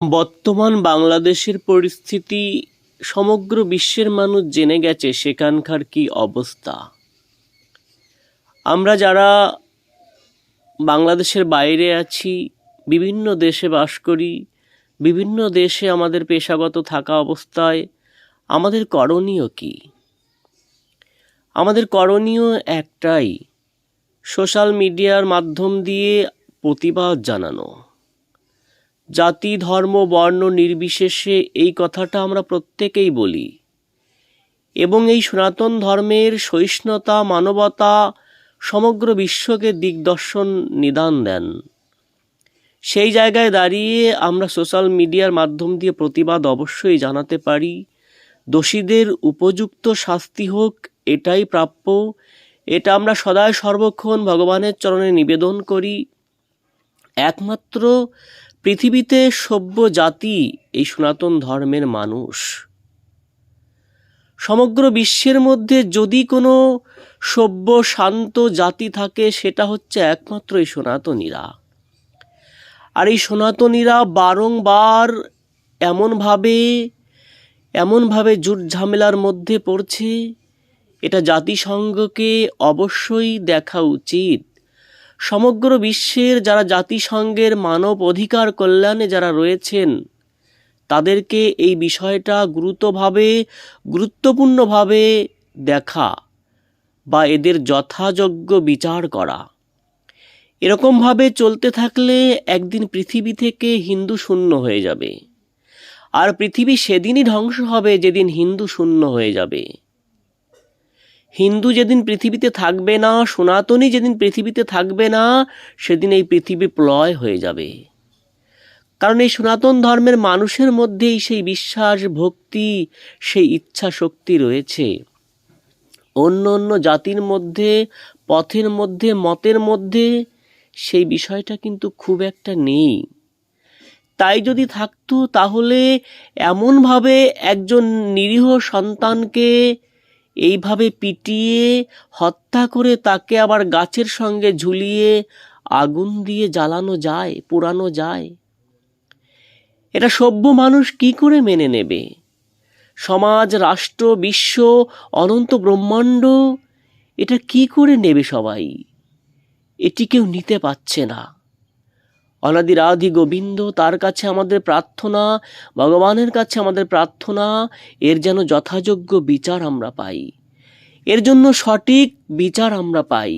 বর্তমান বাংলাদেশের পরিস্থিতি সমগ্র বিশ্বের মানুষ জেনে গেছে, সেখানকার কি অবস্থা। আমরা যারা বাংলাদেশের বাইরে আছি, বিভিন্ন দেশে বাস করি, বিভিন্ন দেশে আমাদের পেশাগত থাকা অবস্থায়, আমাদের করণীয় কি? আমাদের করণীয় একটাই, সোশ্যাল মিডিয়ার মাধ্যম দিয়ে প্রতিবাদ জানানো। জাতি, ধর্ম, বর্ণ নির্বিশেষে এই কথাটা আমরা প্রত্যেকেই বলি। এবং এই সনাতন ধর্মের সহিষ্ণুতা, মানবতা সমগ্র বিশ্বকে দিগদর্শন, নিদান দেন। সেই জায়গায় দাঁড়িয়ে আমরা সোশ্যাল মিডিয়ার মাধ্যম দিয়ে প্রতিবাদ অবশ্যই জানাতে পারি। দোষীদের উপযুক্ত শাস্তি হোক, এটাই প্রাপ্য। এটা আমরা সদায় সর্বক্ষণ ভগবানের চরণে নিবেদন করি। একমাত্র পৃথিবীতে সভ্য জাতি এই সনাতন ধর্মের মানুষ। সমগ্র বিশ্বের মধ্যে যদি কোনো সভ্য শান্ত জাতি থাকে, সেটা হচ্ছে একমাত্র এই সনাতনীরা। আর এই সনাতনীরা বারংবার এমনভাবে এমনভাবে জুট ঝামেলার মধ্যে পড়ছে, এটা জাতিসংঘকে অবশ্যই দেখা উচিত। সমগ্র বিশ্বের যারা জাতিসংঘের মানব অধিকার কল্যাণে যারা রয়েছেন, তাদেরকে এই বিষয়টা গুরুত্বভাবে গুরুত্বপূর্ণভাবে দেখা বা এদের যথাযোগ্য বিচার করা। এরকমভাবে চলতে থাকলে একদিন পৃথিবী থেকে হিন্দু শূন্য হয়ে যাবে। আর পৃথিবী সেদিনই ধ্বংস হবে যেদিন হিন্দু শূন্য হয়ে যাবে। হিন্দু যেদিন পৃথিবীতে থাকবে না, সনাতনী যেদিন পৃথিবীতে থাকবে না, সেদিন এই পৃথিবী প্লয় হয়ে যাবে। কারণ এই সনাতন ধর্মের মানুষের মধ্যেই সেই বিশ্বাস, ভক্তি, সেই ইচ্ছা শক্তি রয়েছে। অন্য অন্য জাতির মধ্যে, পথের মধ্যে, মতের মধ্যে সেই বিষয়টা কিন্তু খুব একটা নেই। তাই যদি থাকতো তাহলে এমনভাবে একজন নিরীহ সন্তানকে এইভাবে পিটিয়ে, হত্যা করে তাকে আবার গাছের সঙ্গে ঝুলিয়ে আগুন দিয়ে জ্বালানো যায়, পোড়ানো যায়। এটা সভ্য মানুষ কি করে মেনে নেবে? সমাজ, রাষ্ট্র, বিশ্ব, অনন্ত ব্রহ্মাণ্ড, এটা কি করে নেবে সবাই? এটি কেউ নিতে পারছে না। অনাদির রাধি গোবিন্দ, তার কাছে আমাদের প্রার্থনা, ভগবানের কাছে আমাদের প্রার্থনা, এর যেন যথাযোগ্য বিচার আমরা পাই। এর জন্য সঠিক বিচার আমরা পাই।